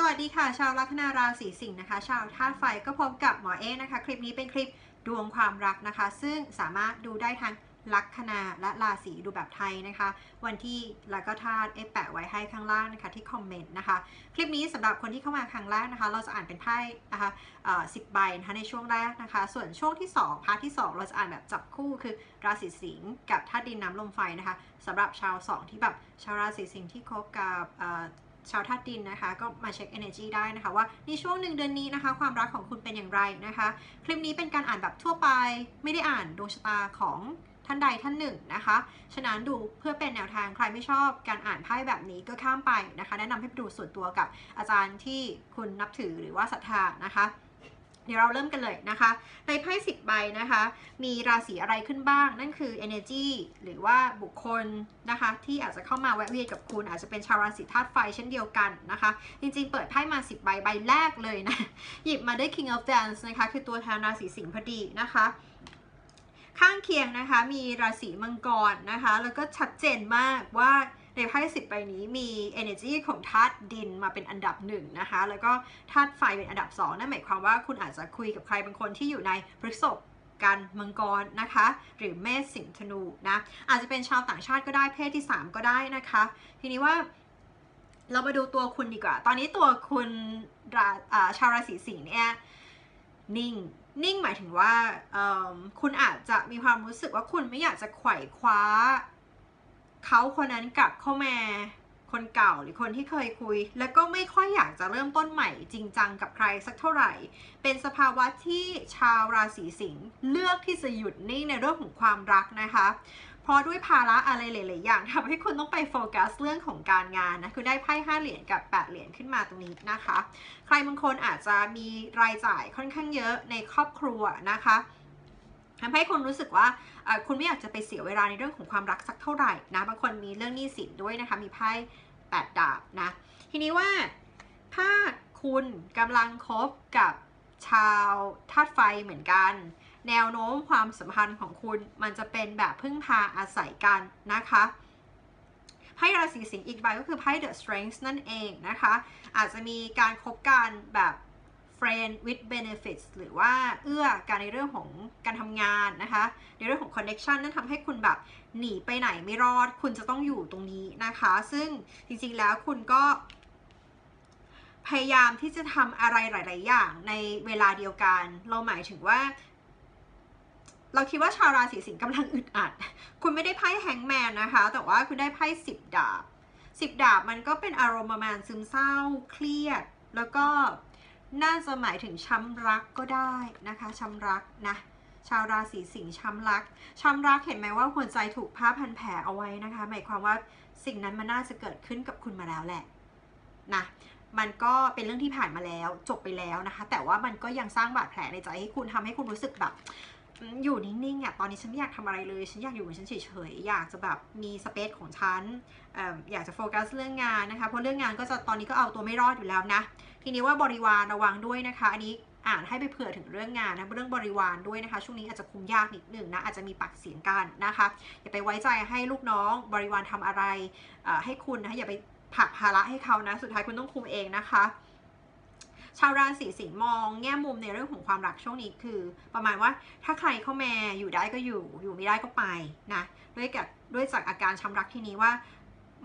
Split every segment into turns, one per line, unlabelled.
สวัสดีค่ะ ชาวลัคนาราศีสิงห์นะคะ ชาวธาตุไฟก็พบกับหมอเอนะคะ คลิปนี้เป็นคลิปดวงความรักนะคะ ซึ่งสามารถดูได้ทั้งลัคนาและราศีดูแบบไทยนะคะ วันที่แล้วก็ธาตุเอแปะไว้ให้ข้างล่างนะคะที่คอมเมนต์นะคะ คลิปนี้สำหรับคนที่เข้ามาครั้งแรกนะคะ เราจะอ่านเป็นไพ่นะคะสิบใบนะคะในช่วงแรกนะคะ ส่วนช่วงที่ 2 พาร์ทที่ 2 เราจะอ่านแบบจับคู่คือราศีสิงห์กับธาตุดินน้ำลมไฟนะคะสำหรับชาว 2 ที่แบบชาวราศีสิงห์ที่คบกับ ชาวธาตุดินนะคะ ก็มาเช็ค energy ได้นะคะว่าในช่วงหนึ่งเดือนนี้นะคะ ความรักของคุณเป็นอย่างไรนะคะ คลิปนี้เป็นการอ่านแบบทั่วไปไม่ได้อ่านดวงชะตาของท่านใดท่านหนึ่งนะคะ ฉะนั้นดูเพื่อเป็นแนวทางใครไม่ชอบการอ่านไพ่แบบนี้ก็ข้ามไปนะคะ แนะนำให้ไปดูส่วนตัวกับอาจารย์ที่คุณนับถือหรือว่าศรัทธานะคะ เดี๋ยวเราเริ่มกันเลยนะคะ ในไพ่สิบใบนะคะ มีราศีอะไรขึ้นบ้าง นั่นคือ energy หรือว่าบุคคลนะคะ ที่อาจจะเข้ามาแวะเวียนกับคุณ อาจจะเป็นชาวราศีธาตุไฟเช่นเดียวกันนะคะ จริงๆ เปิดไพ่มา10ใบใบแรกเลยนะ หยิบมาได้ king of dance นะคะ คือตัวแทนราศีสิงห์พอดีนะคะข้างเคียงนะคะมีราศีมังกรนะคะ แล้วก็ชัดเจนมากว่า ในไพ่สิบใบนี้มี energy ของธาตุดินมาเป็นอันดับหนึ่งนะคะ แล้วก็ธาตุไฟเป็นอันดับสองนั่นหมายความว่าคุณอาจจะคุยกับใครบางคนที่อยู่ในพฤษภกันมังกรนะคะ หรือเมษสิงห์ธนูนะอาจจะเป็นชาวต่างชาติก็ได้เพศที่ 3 ก็ได้นะคะ ทีนี้ว่าเรามาดูตัวคุณดีกว่า ตอนนี้ตัวคุณราชาวราศีสิงห์เนี่ยนิ่ง นิ่งหมายถึงว่าคุณอาจจะมีความรู้สึกว่าคุณไม่อยากจะไขว่คว้า เขาคนนั้นกลับเข้ามาคนเก่าหรือคนที่เคยคุย แล้วก็ไม่ค่อยอยากจะเริ่มต้นใหม่จริงจังกับใครสักเท่าไหร่ เป็นสภาวะที่ชาวราศีสิงห์เลือกที่จะหยุดนิ่งในเรื่องของความรักนะคะ เพราะด้วยภาระอะไรหลาย ๆ อย่างทำให้คุณต้องไปโฟกัสเรื่องของการงานนะคือได้ไพ่ห้าเหรียญกับแปดเหรียญขึ้นมาตรงนี้นะคะ ใครบางคนอาจจะมีรายจ่ายค่อนข้างเยอะในครอบครัวนะคะ ทำให้คนรู้สึกว่าคุณไม่อยากจะไปเสียเวลาในเรื่องของความรักสักเท่าไหร่นะบางคนมีเรื่องหนี้สินด้วยนะคะ มีไพ่แปดดาบนะ ทีนี้ว่าถ้าคุณกำลังคบกับชาวธาตุไฟเหมือนกัน แนวโน้มความสัมพันธ์ของคุณมันจะเป็นแบบพึ่งพาอาศัยกันนะคะไพ่ราศีสิงห์อีกใบก็คือไพ่ The Strength นั่นเองนะคะ อาจจะมีการคบกันแบบ friend with benefits หรือว่าเอื้อการในเรื่องของการทำงานนะคะ ในเรื่องของ connection นั่นทำให้คุณแบบหนีไปไหนไม่รอด คุณจะต้องอยู่ตรงนี้นะคะ ซึ่งจริงๆแล้วคุณก็ พยายามที่จะทำอะไรหลาย ๆ อย่างในเวลาเดียวกัน เราหมายถึงว่าเราคิดว่าชาวราศีสิงห์กำลังอึดอัด คุณไม่ได้ไพ่แฮงแมนนะคะ แต่ว่าคุณได้ไพ่สิบดาบสิบดาบมันก็เป็นอารมณ์ประมาณซึมเศร้าเครียด แล้วก็ น่าจะหมายถึงช้ำรักก็ได้นะคะช้ำรักนะชาวราศีสิงห์ช้ำรักช้ำรักเห็นไหมว่าหัวใจถูกผ้าพันแผลเอาไว้นะคะ หมายความว่าสิ่งนั้นมันน่าจะเกิดขึ้นกับคุณมาแล้วแหละนะมันก็เป็นเรื่องที่ผ่านมาแล้วจบไปแล้วนะคะ แต่ว่ามันก็ยังสร้างบาดแผลในใจให้คุณทำให้คุณรู้สึกแบบ อยู่นิ่งๆอะตอนนี้ฉันไม่อยากทำอะไรเลย ฉันอยากอยู่ของฉันเฉยๆ อยากจะแบบมีสเปซของฉันอยากจะโฟกัสเรื่องงานนะคะ เพราะเรื่องงานก็จะตอนนี้ก็เอาตัวไม่รอดอยู่แล้วนะ ทีนี้ว่าบริวารระวังด้วยนะคะ อันนี้อ่านให้ไปเผื่อถึงเรื่องงานนะ เรื่องบริวารด้วยนะคะ ช่วงนี้อาจจะคุมยากนิดหนึ่งนะ อาจจะมีปากเสียงกันนะคะ อย่าไปไว้ใจให้ลูกน้องบริวารทำอะไรให้คุณนะ อย่าไปผักภาระให้เขานะ สุดท้ายคุณต้องคุมเองนะคะ ชาวราศีสิงห์มองแง่มุมในเรื่องของความรักช่วงนี้คือ ประมาณว่าถ้าใครเข้ามาอยู่ได้ก็อยู่อยู่ไม่ได้ก็ไปนะด้วยกับด้วยจากอาการช้ารักที่นี้ว่า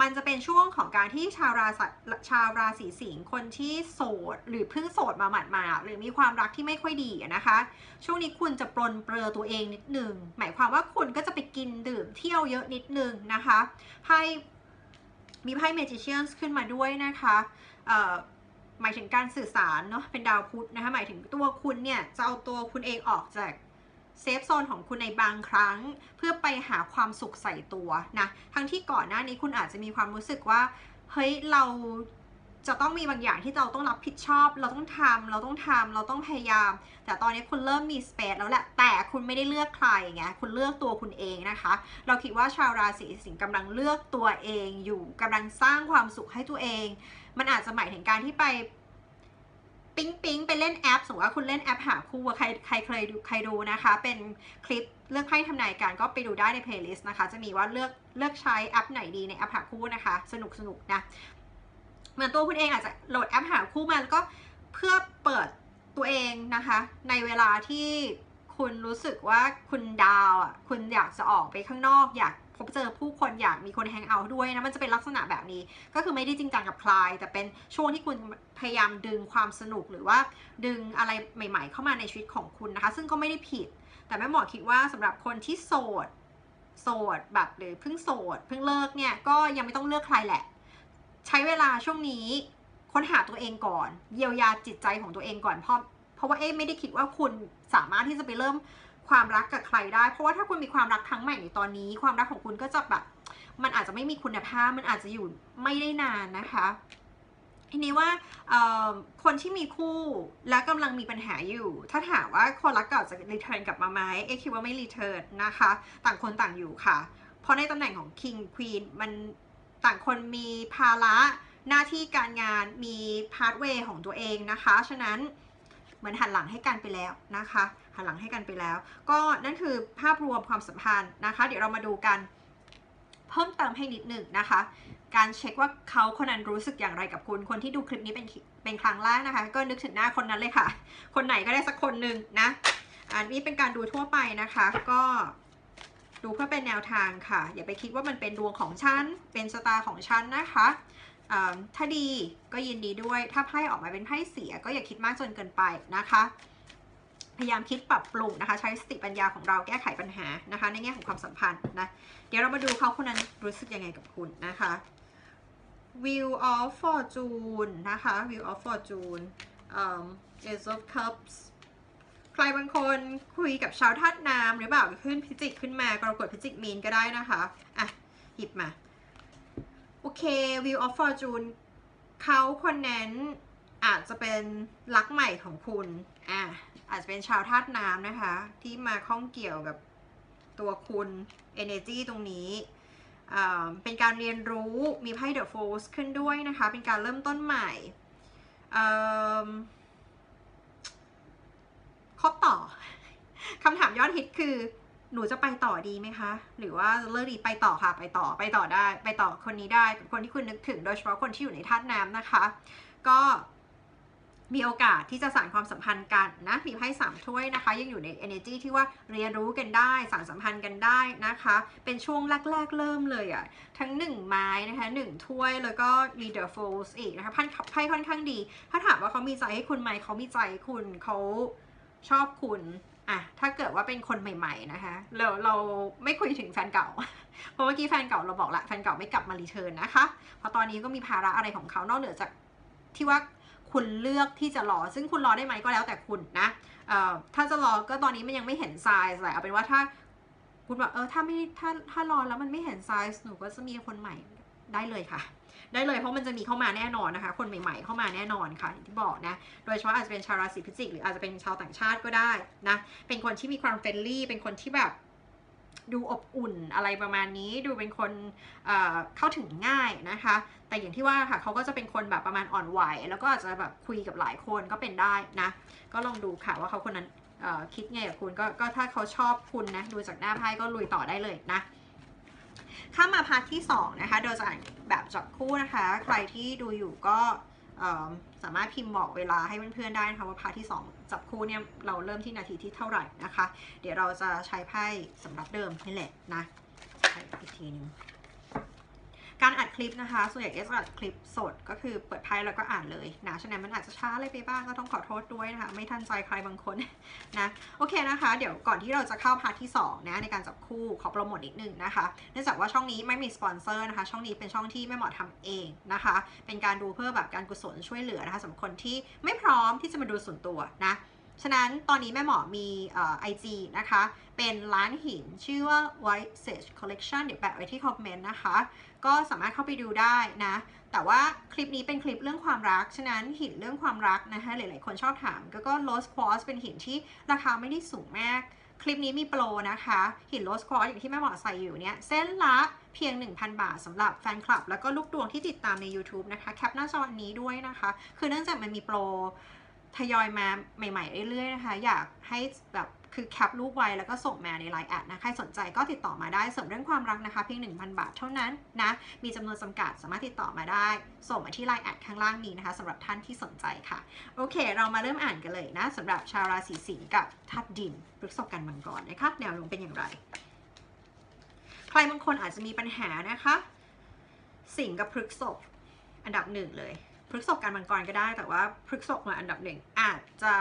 มันจะเป็นช่วงของการที่ชาวราศีชาวราศีสิงห์คนที่โสด หรือเพิ่งโสดมาหมาดมาหรือมีความรักที่ไม่ค่อยดีนะคะ ช่วงนี้คุณจะปลนเปลือตัวเองนิดหนึ่งหมายความว่าคุณก็จะไปกินดื่มเที่ยวเยอะนิดหนึ่งนะคะไพ่มีไพ่เมจิเชียนขึ้นมาด้วยนะคะ หมายถึงการสื่อสารเนาะเป็นดาวพุธนะคะหมายถึงตัวคุณเนี่ยจะเอาตัวคุณเองออกจากเซฟโซนของคุณในบางครั้ง เพื่อไปหาความสุขใส่ตัวนะทั้งที่ก่อนหน้านี้คุณอาจจะมีความรู้สึกว่าเฮ้ยเราจะต้องมีบางอย่างที่เราต้องรับผิดชอบ เราต้องทำเราต้องทำเราต้องพยายาม แต่ตอนนี้คุณเริ่มมีสเปซแล้วแหละ แต่คุณไม่ได้เลือกใครไงคุณเลือกตัวคุณเองนะคะ เราคิดว่าชาวราศีสิงห์กำลังเลือกตัวเองอยู่กำลังสร้างความสุขให้ตัวเอง มันอาจจะหมายถึงการที่ไป ปิ๊งปิ๊งไปเล่นแอป สมมติว่าคุณเล่นแอปหาคู่ใครใครเคยดูใครดูนะคะ เป็นคลิปเลือกไพ่ทำนายการก็ไปดูได้ในเพลย์ลิสต์นะคะ จะมีว่าเลือกเลือกใช้แอปไหนดีในแอปหาคู่นะคะ สนุกสนุกนะเหมือนตัวคุณเองอาจจะโหลดแอปหาคู่มาแล้วก็เพื่อเปิดตัวเองนะคะ ในเวลาที่คุณรู้สึกว่าคุณดาวอะคุณอยากจะออกไปข้างนอกอยาก พบเจอผู้คนอยากมีคนแฮงเอาท์ด้วยนะมันจะเป็นลักษณะแบบนี้ ก็คือไม่ได้จริงจังกับใคร แต่เป็นช่วงที่คุณพยายามดึงความสนุกหรือว่าดึงอะไรใหม่ ๆ เข้ามาในชีวิตของคุณนะคะ ซึ่งก็ไม่ได้ผิด แต่แม่หมอคิดว่าสำหรับคนที่โสดโสดแบบหรือเพิ่งโสดเพิ่งเลิกเนี่ยก็ยังไม่ต้องเลือกใครแหละ ใช้เวลาช่วงนี้ค้นหาตัวเองก่อน เยียวยาจิตใจของตัวเองก่อนเพราะเพราะว่าเอ๊ไม่ได้คิดว่าคุณสามารถที่จะไปเริ่ม ความรักกับใครได้ เพราะว่าถ้าคุณมีความรักครั้งใหม่ในตอนนี้ ความรักของคุณก็จะแบบ มันอาจจะไม่มีคุณภาพ มันอาจจะอยู่ไม่ได้นานนะคะทีนี้ว่าคนที่มีคู่และกำลังมีปัญหาอยู่ ถ้าถามว่าคนรักเก่าจะรีเทิร์นกลับมาไหมเอคิดว่าไม่รีเทิร์นนะคะ ต่างคนต่างอยู่ค่ะ เพราะในตำแหน่งของ King Queen มันต่างคนมีภาระหน้าที่การงานมีพาร์ทเวย์ของตัวเองนะคะ ฉะนั้นเหมือนหันหลังให้กันไปแล้วนะคะ หันหลังให้กันไปแล้ว ก็นั่นคือภาพรวมความสัมพันธ์นะคะ เดี๋ยวเรามาดูกัน เพิ่มเติมให้นิดหนึ่งนะคะ การเช็คว่าเขาคนนั้นรู้สึกอย่างไรกับคุณ คนที่ดูคลิปนี้เป็นเป็นครั้งแรกนะคะ ก็นึกถึงหน้าคนนั้นเลยค่ะ คนไหนก็ได้สักคนหนึ่งนะอันนี้เป็นการดูทั่วไปนะคะ ก็ดูเพื่อเป็นแนวทางค่ะ อย่าไปคิดว่ามันเป็นดวงของฉัน เป็นสตาร์ของฉันนะคะถ้าดีก็ยินดีด้วย ถ้าไพ่ออกมาเป็นไพ่เสียก็อย่าคิดมากจนเกินไปนะคะ พยายามคิดปรับปรุงนะคะ ใช้สติปัญญาของเราแก้ไขปัญหานะคะ ในแง่ของความสัมพันธ์นะ เดี๋ยวเรามาดูเขาคนนั้นรู้สึกยังไงกับคุณนะคะ Wheel of Fortune นะคะ Wheel of Fortune um, Ace of Cups ใครบางคนคุยกับชาวธาตุน้ำหรือเปล่าขึ้นพิจิกขึ้นมากรกฎพิจิกมีนก็ได้นะคะอะหยิบมา โอเค Wheel of Fortune เขาคนนั้นอาจจะเป็นรักใหม่ของคุณ อะอาจจะเป็นชาวธาตุน้ำนะคะ ที่มาข้องเกี่ยวกับตัวคุณ energy ตรงนี้ เป็นการเรียนรู้มีไพ่ The Force ขึ้นด้วยนะคะ เป็นการเริ่มต้นใหม่ข้อต่อคำถามยอดฮิตคือหนูจะไปต่อดีไหมคะ หรือว่าเลิกดีไปต่อค่ะไปต่อไปต่อได้ ไปต่อคนนี้ได้คนที่คุณนึกถึงโดยเฉพาะคนที่อยู่ในธาตุน้ำนะคะ ก็ มีโอกาสที่จะสานความสัมพันธ์กันนะมีไพ่สามถ้วยนะคะ ยังอยู่ใน energy ที่ว่าเรียนรู้กันได้ สานสัมพันธ์กันได้นะคะ เป็นช่วงแรก ๆ เริ่มเลยอะ่ะ ทั้งหนึ่งไม้นะคะหนึ่งถ้วยแล้วก็มี the fools อีกนะคะพันไพ่ค่อนข้างดี ถ้าถามว่าเขามีใจให้คุณไหมเขามีใจคุณเขาชอบคุณอะถ้าเกิดว่าเป็นคนใหม่ ๆ นะคะ เราเราไม่คุยถึงแฟนเก่า เพราะเมื่อกี้แฟนเก่าเราบอกละแฟนเก่าไม่กลับมารีเทิร์นนะคะ เพราะตอนนี้ก็มีภาระอะไรของเขานอกเหนือจากที่ว่า คุณเลือกที่จะรอ ซึ่งคุณรอได้ไหมก็แล้วแต่คุณนะถ้าจะรอก็ตอนนี้มันยังไม่เห็นไซส์เลยเอาเป็นว่าถ้าคุณบอกเออถ้าไม่ถ้าถ้ารอแล้วมันไม่เห็นไซส์หนูก็จะมีคนใหม่ได้เลยค่ะ ได้เลยเพราะมันจะมีเข้ามาแน่นอนนะคะ คนใหม่ ๆ เข้ามาแน่นอนค่ะที่บอกนะ โดยเฉพาะอาจจะเป็นชาวราศีพิจิก หรืออาจจะเป็นชาวต่างชาติก็ได้นะ เป็นคนที่มีความเฟรนลี่ เป็นคนที่แบบ ดูอบอุ่นอะไรประมาณนี้ ดูเป็นคนเเข้าถึงง่ายนะคะ แต่อย่างที่ว่าค่ะเขาก็จะเป็นคนแบบประมาณอ่อนไหว แล้วก็อาจจะแบบคุยกับหลายคนก็เป็นได้นะ ก็ลองดูค่ะว่าเขาคนนั้นคิดไงกับคุณกก็ถ้าเขาชอบคุณนะดูจากหน้าไพ่ก็ลุยต่อได้เลยนะข้ามาพาร์ทที่2นะคะโดยจะอ่านแบบจับคู่นะคะ ใครที่ดูอยู่ก็ สามารถพิมพ์บอกเวลาให้เพื่อนๆได้นะคะว่าพาร์ทที่ 2 จับคู่เนี่ยเราเริ่มที่นาทีที่เท่าไหร่นะคะ เดี๋ยวเราจะใช้ไพ่สำหรับเดิมนี่แหละนะอีกทีนึง การอัดคลิปนะคะ ส่วนใหญ่จะอัดคลิปสดก็คือเปิดไพ่แล้วก็อ่านเลยนะฉะนั้นมันอาจจะช้าอะไรไปบ้างก็ต้องขอโทษด้วยนะคะ ไม่ทันใจใครบางคนนะโอเคนะคะ เดี๋ยวก่อนที่เราจะเข้าพาร์ทที่2นะในการจับคู่ขอโปรโมทนิดนึงนะคะ เนื่องจากว่าช่องนี้ไม่มีสปอนเซอร์นะคะ ช่องนี้เป็นช่องที่แม่หมอทำเองนะคะ เป็นการดูเพื่อแบบการกุศลช่วยเหลือนะคะสำหรับคนที่ไม่พร้อมที่จะมาดูส่วนตัวนะ ฉะนั้นตอนนี้แม่หมอมีไอจีนะคะ เป็นร้านหินชื่อว่า White Sage Collection เดี๋ยวแปะไว้ที่คอมเมนต์นะคะ ก็สามารถเข้าไปดูได้นะ แต่ว่าคลิปนี้เป็นคลิปเรื่องความรัก ฉะนั้นหินเรื่องความรักนะคะ หลายๆคนชอบถาม ก็ก็ Rose Quartz เป็นหินที่ราคาไม่ได้สูงมากคลิปนี้มีโปรนะคะ หินโรสควอตอย่างที่แม่หมอใส่อยู่เนี่ย เส้นละเพียง 1,000 บาทสำหรับแฟนคลับ แล้วก็ลูกดวงที่ติดตามใน YouTube นะคะ แคปหน้าจออันนี้ด้วยนะคะ คือเนื่องจากมันมีโปร ทยอยมาใหม่ ๆ เรื่อยๆนะคะ อยากให้แบบคือแคปรูปไว้แล้วก็ส่งมาในไลน์แอดนะ ใครสนใจก็ติดต่อมาได้ส่วนเรื่องความรักนะคะ เพียง 1,000 บาทเท่านั้นนะ มีจำนวนจำกัดสามารถติดต่อมาได้ ส่งมาที่ไลน์แอดข้างล่างนี้นะคะสำหรับท่านที่สนใจค่ะ โอเค เรามาเริ่มอ่านกันเลยนะสำหรับชาวราศีสิงห์กับทัดดินพฤษกันมังกรนะคะแนวโน้มเป็นอย่างไร ใครบางคนอาจจะมีปัญหานะคะ สิงห์กับพฤกษภอันดับหนึ่งเลย พฤกษภการมังกรก็ได้ แต่ว่าพฤกษภมาอันดับหนึ่งอาจจะ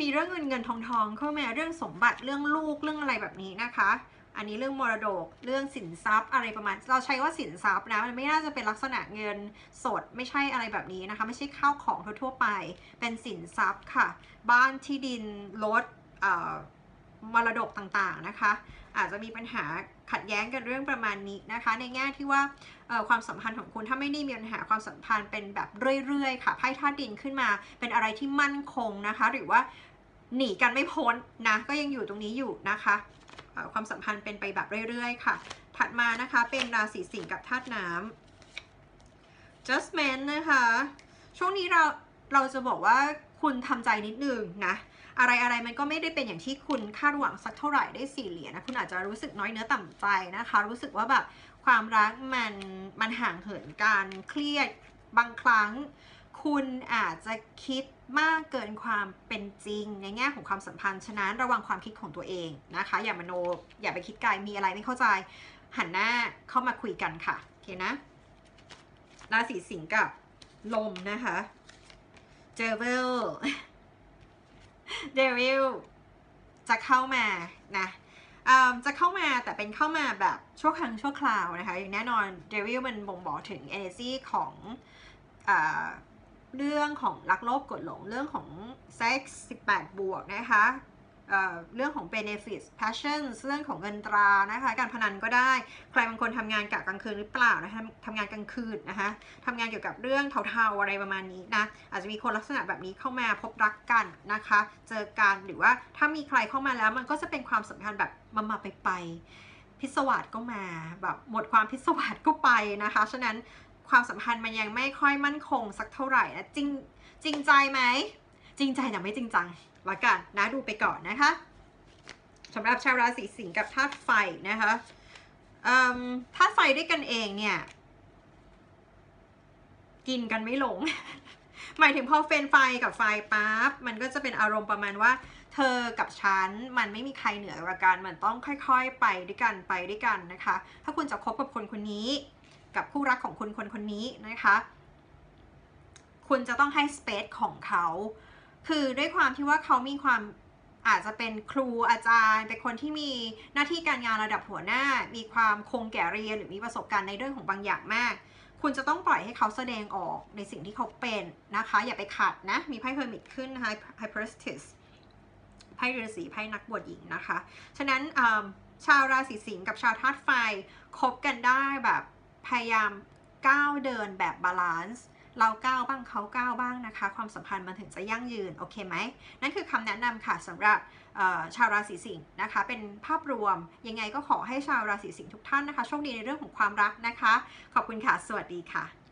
มีเรื่องเงินเงินทองทองเข้ามาเรื่องสมบัติเรื่องลูกเรื่องอะไรแบบนี้นะคะ อันนี้เรื่องมรดกเรื่องสินทรัพย์อะไรประมาณ เราใช้ว่าสินทรัพย์นะมันไม่น่าจะเป็นลักษณะเงินสดไม่ใช่อะไรแบบนี้นะคะ ไม่ใช่ข้าวของทั่วๆไป เป็นสินทรัพย์ค่ะ บ้านที่ดินรถมรดกต่างๆนะคะ อาจจะมีปัญหา ขัดแย้งกันเรื่องประมาณนี้นะคะ ในแง่ที่ว่าความสัมพันธ์ของคุณถ้าไม่ได้มีปัญหาความสัมพันธ์เป็นแบบเรื่อยๆ ค่ะไพ่ธาตุดินขึ้นมา เป็นอะไรที่มั่นคงนะคะ หรือว่าหนีกันไม่พ้นนะก็ยังอยู่ตรงนี้อยู่นะคะความสัมพันธ์เป็นไปแบบเรื่อยๆ ค่ะ ถัดมานะคะเป็นราศีสิงห์กับธาตุน้ำ Justment นะคะ ช่วงนี้เราเราจะบอกว่าคุณทำใจนิดนึงนะ อะไรอะไรมันก็ไม่ได้เป็นอย่างที่คุณคาดหวังสักเท่าไหร่ได้สี่เหรียญนะคุณอาจจะรู้สึกน้อยเนื้อต่ำใจนะคะ รู้สึกว่าแบบความรักมันมันห่างเหินกันเครียดบางครั้ง คุณอาจจะคิดมากเกินความเป็นจริงในแง่ของความสัมพันธ์ฉะนั้นระวังความคิดของตัวเองนะคะ อย่ามโนอย่าไปคิดไกลมีอะไรไม่เข้าใจ หันหน้าเข้ามาคุยกันค่ะโอเคนะราศีสิงห์กับลมนะคะเจอเวล เดวิลจะเข้ามานะอ่าจะเข้ามาแต่เป็นเข้ามาแบบชั่วครั้งชั่วคราวนะคะอย่างแน่นอนเดวิลมันบ่งบอกถึงเอเนจีของอเรื่องของรักโลภกดหลงเรื่องของเซ็กส์18 บวกนะคะ เรื่องของ benefits passions เรื่องของเงินตรานะคะการพนันก็ได้ ใครบางคนทำงานกะกลางคืนหรือเปล่านะคะทำงานกลางคืนนะคะทำงานเกี่ยวกับเรื่องเทาๆอะไรประมาณนี้นะอาจจะมีคนลักษณะแบบนี้เข้ามาพบรักกันนะคะ เจอกันหรือว่าถ้ามีใครเข้ามาแล้วมันก็จะเป็นความสัมพันธ์แบบมามาไปไปพิศวาสก็มาแบบหมดความพิศวาสก็ไปนะคะฉะนั้นความสัมพันธ์มันยังไม่ค่อยมั่นคงสักเท่าไหร่นะจริงจริงใจไหมจริงใจแต่ไม่จริงจัง ละกันนะดูไปก่อนนะคะสำหรับชาวราศีสิงห์กับธาตุไฟนะคะธาตุไฟด้วยกันเองเนี่ยกินกันไม่ลง หมายถึงพอเฟนไฟกับไฟปั๊บมันก็จะเป็นอารมณ์ประมาณว่า เธอกับฉันมันไม่มีใครเหนือกว่ากันมันต้องค่อยๆ ไปด้วยกันไปด้วยกันนะคะ ถ้าคุณจะคบกับคนคนนี้ กับคู่รักของคุณคนคนนี้นะคะ คุณจะต้องให้สเปซของเขา คือด้วยความที่ว่าเขามีความอาจจะเป็นครูอาจารย์ เป็นคนที่มีหน้าที่การงานระดับหัวหน้า มีความคงแก่เรียนหรือมีประสบการณ์ในเรื่องของบางอย่างมาก คุณจะต้องปล่อยให้เขาแสดงออกในสิ่งที่เขาเป็นนะคะ อย่าไปขัดนะ มีไพ่เฮอร์มิตขึ้นนะคะไพ่เพรสติสไพ่ฤาษีไพ่นักบวชหญิงนะคะ ฉะนั้นชาวราศีสิงห์กับชาวธาตุไฟคบกันได้แบบพยายามก้าวเดินแบบบาลานซ์ เราก้าวบ้างเขาก้าวบ้างนะคะ ความสัมพันธ์มันถึงจะยั่งยืน โอเคไหม นั่นคือคำแนะนำค่ะสำหรับชาวราศีสิงห์นะคะ เป็นภาพรวมยังไงก็ขอให้ชาวราศีสิงห์ทุกท่านนะคะโชคดีในเรื่องของความรักนะคะ ขอบคุณค่ะ สวัสดีค่ะ